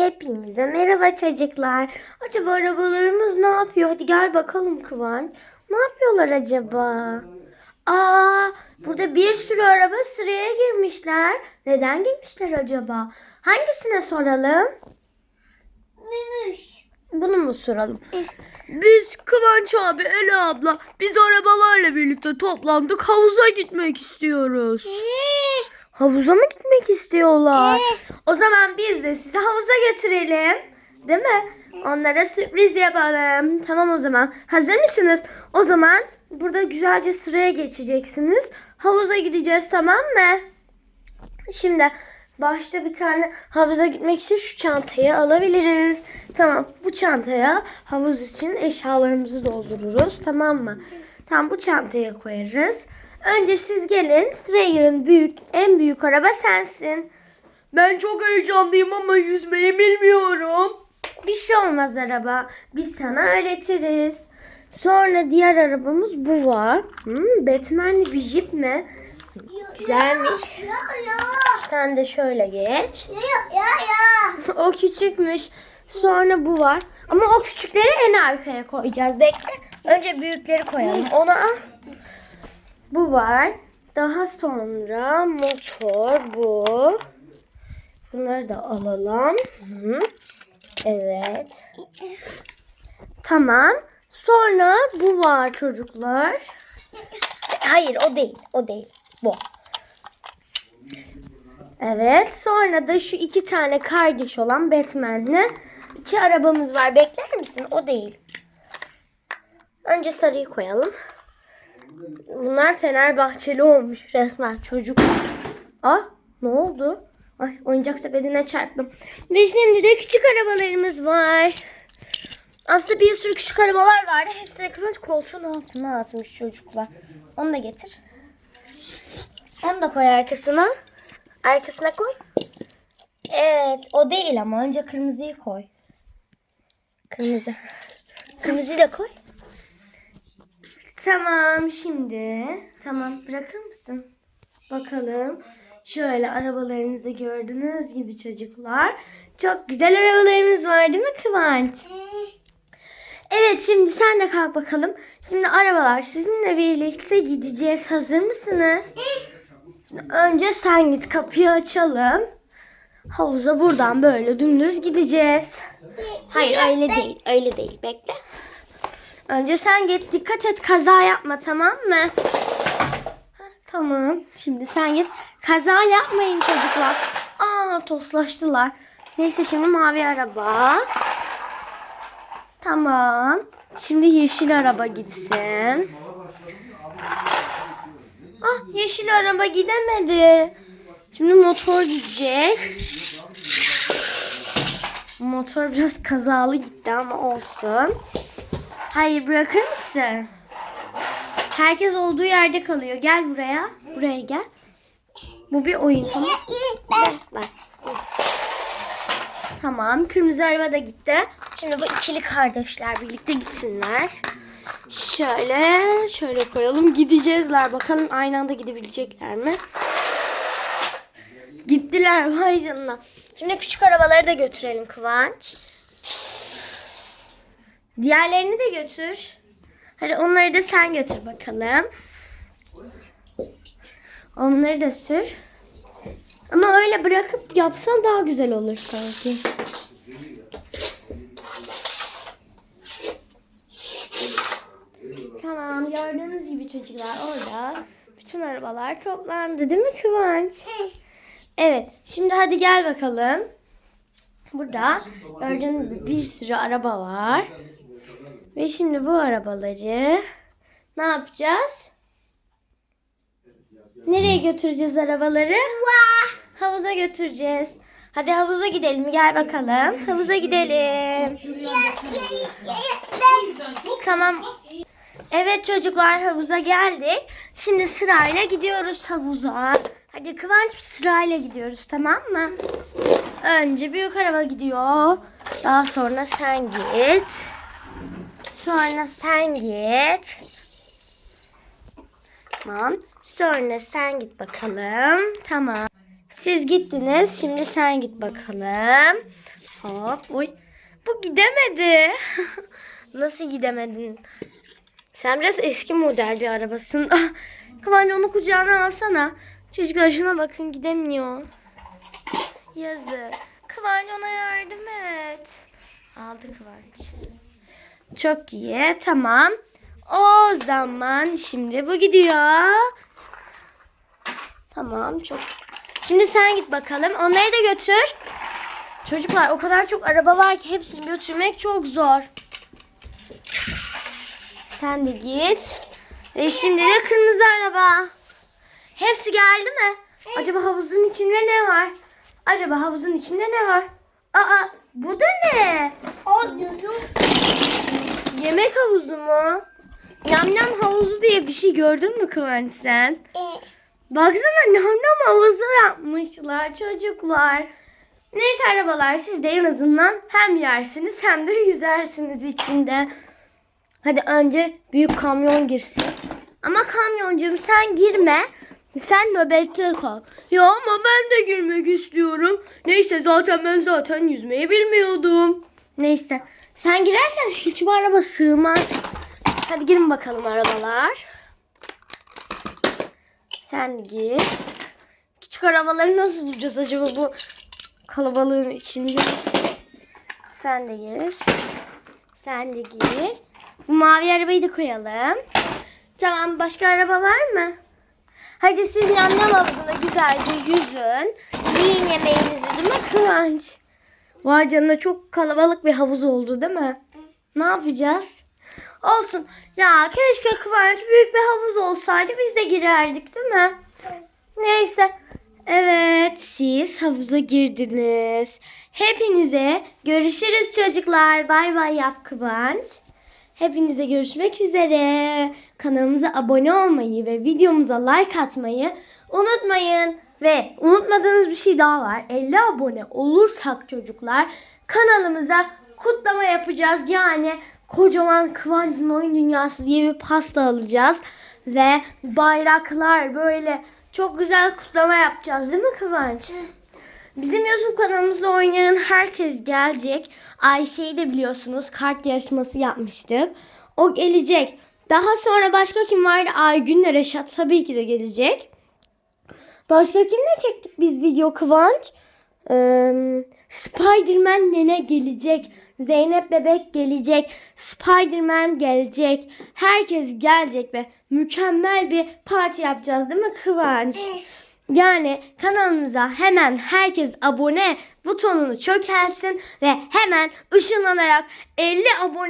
Hepinize merhaba çocuklar. Acaba arabalarımız ne yapıyor? Hadi gel bakalım Kıvanç. Ne yapıyorlar acaba? Aa, burada bir sürü araba sıraya girmişler. Neden girmişler acaba? Hangisine soralım? Bunu mu soralım? Biz Kıvanç abi, Ela abla, biz arabalarla birlikte toplandık. Havuza gitmek istiyoruz. Havuza mı gitmek istiyorlar? O zaman biz de sizi havuza götürelim. Değil mi? Onlara sürpriz yapalım. Tamam o zaman. Hazır mısınız? O zaman burada güzelce sıraya geçeceksiniz. Havuza gideceğiz tamam mı? Şimdi başta bir tane havuza gitmek için şu çantayı alabiliriz. Tamam bu çantaya havuz için eşyalarımızı doldururuz tamam mı? Tamam bu çantaya koyarız. Önce siz gelin girin. Büyük, en büyük araba sensin. Ben çok heyecanlıyım ama yüzmeyi bilmiyorum. Bir şey olmaz araba. Biz sana öğretiriz. Sonra diğer arabamız bu var. Hmm, Batman'li bir jip mi? Güzelmiş. Sen de şöyle geç. o küçükmüş. Sonra bu var. Ama o küçükleri en arkaya koyacağız. Bekle. Önce büyükleri koyalım. Ona bu var. Daha sonra motor bu. Bunları da alalım. Hı. Evet. Tamam. Sonra bu var çocuklar. Hayır o değil. O değil. Bu. Evet. Sonra da şu iki tane kardeş olan Batman'le iki arabamız var. Bekler misin? O değil. Önce sarıyı koyalım. Bunlar Fenerbahçeli olmuş resmen çocuk. Ah ne oldu? Ay oyuncak sepetine çarptım. Ve şimdi de küçük arabalarımız var. Aslında bir sürü küçük arabalar vardı. Hepsini Kıvanç koltuğun altına atmış çocuklar. Onu da getir. Onu da koy arkasına. Arkasına koy. Evet o değil ama önce kırmızıyı koy. Kırmızı. Kırmızıyı da koy. Tamam şimdi. Tamam bırakır mısın? Bakalım. Şöyle arabalarınızı gördüğünüz gibi çocuklar. Çok güzel arabalarımız var değil mi Kıvanç? Evet şimdi sen de kalk bakalım. Şimdi arabalar sizinle birlikte gideceğiz. Hazır mısınız? Şimdi önce sen git kapıyı açalım. Havuza buradan böyle dümdüz gideceğiz. Hayır öyle değil. Öyle değil. Bekle. Önce sen git. Dikkat et kaza yapma tamam mı? Tamam. Şimdi sen git. Kaza yapmayın çocuklar. Aa toslaştılar. Neyse şimdi mavi araba. Tamam. Şimdi yeşil araba gitsin. Ah yeşil araba gidemedi. Şimdi motor gidecek. Motor biraz kazalı gitti ama olsun. Hayır bırakır mısın? Herkes olduğu yerde kalıyor. Gel buraya. Buraya gel. Bu bir oyun tamam Gel, bak. Tamam. Kırmızı araba da gitti. Şimdi bu ikili kardeşler birlikte gitsinler. Şöyle şöyle koyalım. Gideceğizler. Bakalım aynı anda gidebilecekler mi? Gittiler vay canına. Şimdi küçük arabaları da götürelim Kıvanç. Diğerlerini de götür. Hadi onları da sen götür bakalım. Onları da sür. Ama öyle bırakıp yapsan daha güzel olur sanki. Tamam gördüğünüz gibi çocuklar orada bütün arabalar toplandı değil mi Kıvanç? Evet şimdi hadi gel bakalım. Burada gördüğünüz gibi bir sürü araba var. Ve şimdi bu arabaları ne yapacağız? Nereye götüreceğiz arabaları? Havuza götüreceğiz. Hadi havuza gidelim. Gel bakalım. Havuza gidelim. Tamam. Evet çocuklar havuza geldik. Şimdi sırayla gidiyoruz havuza. Hadi Kıvanç sırayla gidiyoruz tamam mı? Önce büyük araba gidiyor. Daha sonra sen git. Sonra sen git. Tamam. Sonra sen git bakalım. Tamam. Siz gittiniz. Şimdi sen git bakalım. Hop oy. Bu gidemedi. Nasıl gidemedin? Sen biraz eski model bir arabasın. Ah, Kıvanç onu kucağına alsana. Çocuklar şuna bakın gidemiyor. Yazık. Kıvanç ona yardım et. Aldı Kıvanç. Çok iyi tamam. O zaman şimdi bu gidiyor. Tamam çok. Şimdi sen git bakalım. Onları da götür. Çocuklar o kadar çok araba var ki hepsini götürmek çok zor. Sen de git. Ve şimdi de kırmızı araba. Hepsi geldi mi? Acaba havuzun içinde ne var? Acaba havuzun içinde ne var? Aa bu da ne? Yemek havuzu mu? Yam yam havuzu diye bir şey gördün mü Kıvanç sen? Baksana nam nam havuzu yapmışlar çocuklar. Neyse arabalar siz de en azından hem yersiniz hem de yüzersiniz içinde. Hadi önce büyük kamyon girsin. Ama kamyoncuğum sen girme. Sen nöbette kal. Ya ama ben de girmek istiyorum. Neyse zaten ben zaten yüzmeyi bilmiyordum. Neyse sen girersen hiçbir araba sığmaz. Hadi girin bakalım arabalar. Sen gir. Küçük arabaları nasıl bulacağız acaba bu kalabalığın içinde? Sen de gir. Sen de gir. Bu mavi arabayı da koyalım. Tamam başka araba var mı? Hadi siz yam havuzunda güzelce yüzün. Yiyin yemeğinizi değil mi Kıvanç? Vay canına çok kalabalık bir havuz oldu değil mi? Ne yapacağız? Olsun. Ya keşke Kıvanç büyük bir havuz olsaydı biz de girerdik değil mi? Neyse. Evet siz havuza girdiniz. Hepinize görüşürüz çocuklar. Bay bay yap Kıvanç. Hepinize görüşmek üzere. Kanalımıza abone olmayı ve videomuza like atmayı unutmayın. Ve unutmadığınız bir şey daha var. 50 abone olursak çocuklar kanalımıza kutlama yapacağız. Yani kocaman Kıvanç'ın oyun dünyası diye bir pasta alacağız. Ve bayraklar böyle çok güzel kutlama yapacağız değil mi Kıvanç? Bizim YouTube kanalımızda oynayan herkes gelecek. Ayşe'yi de biliyorsunuz kart yarışması yapmıştık. O gelecek. Daha sonra başka kim vardı? Aygün'le Reşat tabii ki de gelecek. Başka kimle çektik biz video Kıvanç? Ee, Spiderman nene gelecek. Zeynep bebek gelecek. Spiderman gelecek. Herkes gelecek ve mükemmel bir parti yapacağız değil mi Kıvanç? Yani kanalımıza hemen herkes abone butonunu çökelsin ve hemen ışınlanarak 50 abone